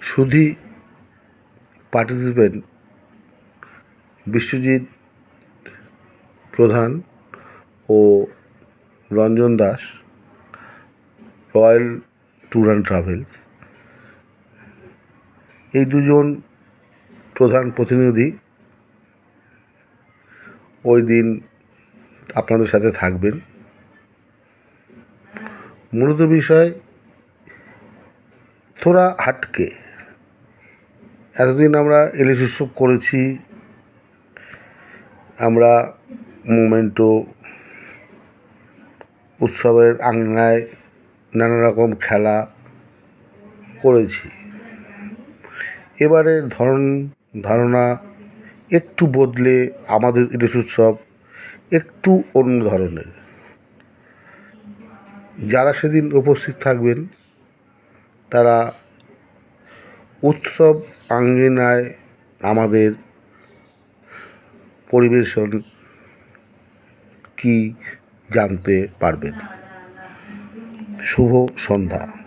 Sudhi participant Biswajit Pradhan O Ranjan Das Royal Tour and Travels এই দুজন প্রধান প্রতিনিধি ওই দিন আপনাদের সাথে থাকবেন। মূলত বিষয় থোড়া হাটকে। এতদিন আমরা ইলিশ উৎসব করেছি। আমরা মোমেন্টো উৎসবের আঙিনায় নানা রকম খেলা করেছি। এবারের ধরন, ধারণা একটু বদলে আমাদের ইলিশ উৎসব একটু অন্য ধরনের। যারা সেদিন উপস্থিত থাকবেন, তারা উৎসব আঙ্গিনায় আমাদের পরিবেশন কী জানতে পারবেন? শুভ সন্ধ্যা।